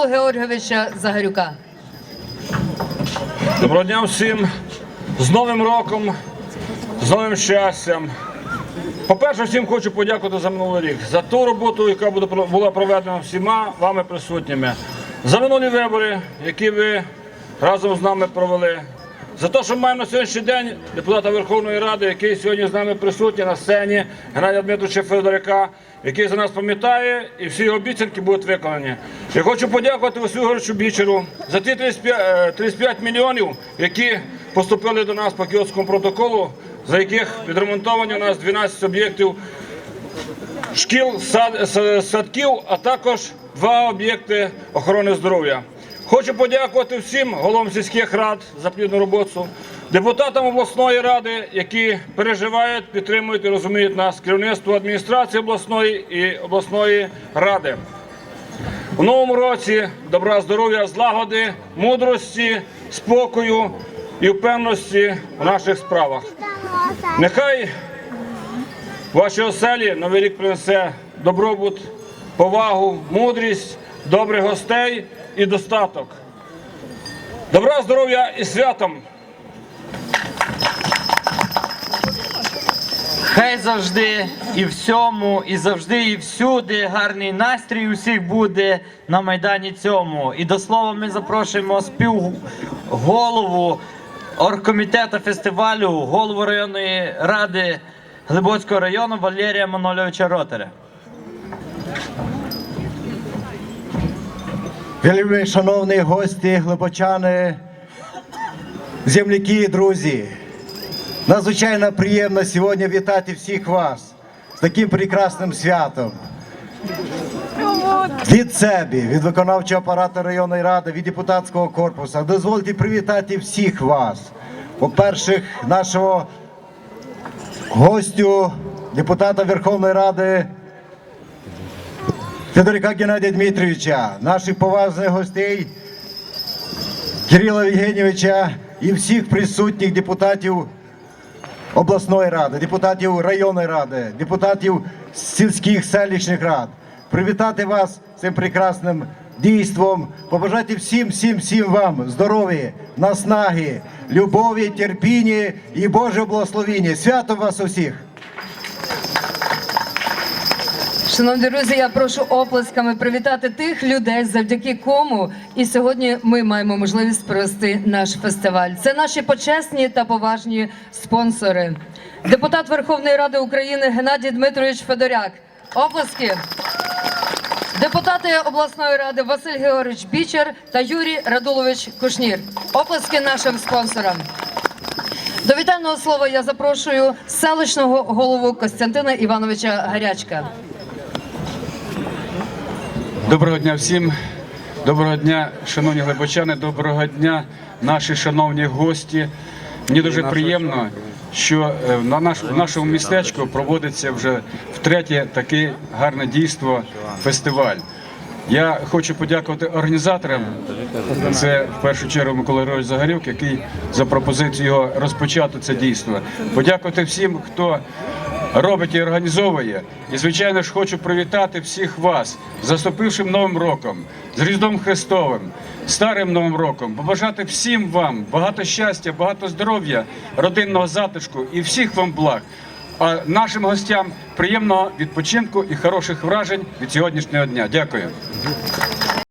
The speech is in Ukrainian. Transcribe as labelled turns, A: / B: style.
A: Георгійовича Загарюка.
B: Доброго дня всім з Новим роком, з новим щастям. По-перше, всім хочу подякувати за минулий рік, за ту роботу, яка була проведена всіма вами присутніми, за минулі вибори, які ви разом з нами провели. За те, що маємо на сьогоднішній день депутата Верховної Ради, який сьогодні з нами присутній на сцені, Геннадія Дмитровича Федоряка, який за нас пам'ятає, і всі його обіцянки будуть виконані. Я хочу подякувати Василю Григоровичу Бічеру за ті 35, е, 35 мільйонів, які поступили до нас по кіотському протоколу, за яких відремонтовані у нас 12 об'єктів шкіл, сад, садків, а також два об'єкти охорони здоров'я. Хочу подякувати всім головам сільських рад за плідну роботу, депутатам обласної ради, які переживають, підтримують і розуміють нас, керівництву адміністрації обласної і обласної ради. У новому році добра, здоров'я, злагоди, мудрості, спокою і впевненості у наших справах. Нехай Ваші оселі новий рік принесе добробут, повагу, мудрість, добрих гостей і достаток. Добра, здоров'я і святом!
C: Хай завжди і всьому, і завжди, і всюди гарний настрій усіх буде на майдані цьому. І до слова ми запрошуємо співголову оргкомітету фестивалю, голову районної ради Глибоцького району Валерія Манольовича Ротаря.
D: Вельми шановні гості, глибочани, земляки, друзі. Надзвичайно приємно сьогодні вітати всіх вас з таким прекрасним святом. Від себе, від виконавчого апарату районної ради, від депутатського корпусу. Дозвольте привітати всіх вас. По-перше, нашого гостю, депутата Верховної Ради Федорика Геннадія Дмитровича, наших поважних гостей Кирила Євгенійовича і всіх присутніх депутатів обласної ради, депутатів районної ради, депутатів сільських селищних рад. Привітати вас цим прекрасним дійством, побажати всім, всім, всім вам здоров'я, наснаги, любові, терпіння і Боже благословіння. Свято вас усіх!
A: Шановні друзі, я прошу оплесками привітати тих людей, завдяки кому і сьогодні ми маємо можливість провести наш фестиваль. Це наші почесні та поважні спонсори. Депутат Верховної Ради України Геннадій Дмитрович Федоряк. Оплески. Депутати обласної ради Василь Георгійович Бічер та Юрій Радулович Кушнір. Оплески нашим спонсорам. До вітального слова я запрошую селищного голову Костянтина Івановича Гарячка.
E: Доброго дня всім. Доброго дня, шановні глибочани, доброго дня, наші шановні гості. Мені дуже приємно, що е, на наш, в нашому містечку проводиться вже втретє таке гарне дійство фестиваль. Я хочу подякувати організаторам. Це в першу чергу Микола Григорович Загарюк, який за пропозицією його розпочати це дійство. Подякувати всім, хто робить і організовує. І, звичайно ж, хочу привітати всіх вас з наступившим Новим роком, з Різдвом Христовим, Старим Новим роком, побажати всім вам багато щастя, багато здоров'я, родинного затишку і всіх вам благ. А нашим гостям приємного відпочинку і хороших вражень від сьогоднішнього дня. Дякую.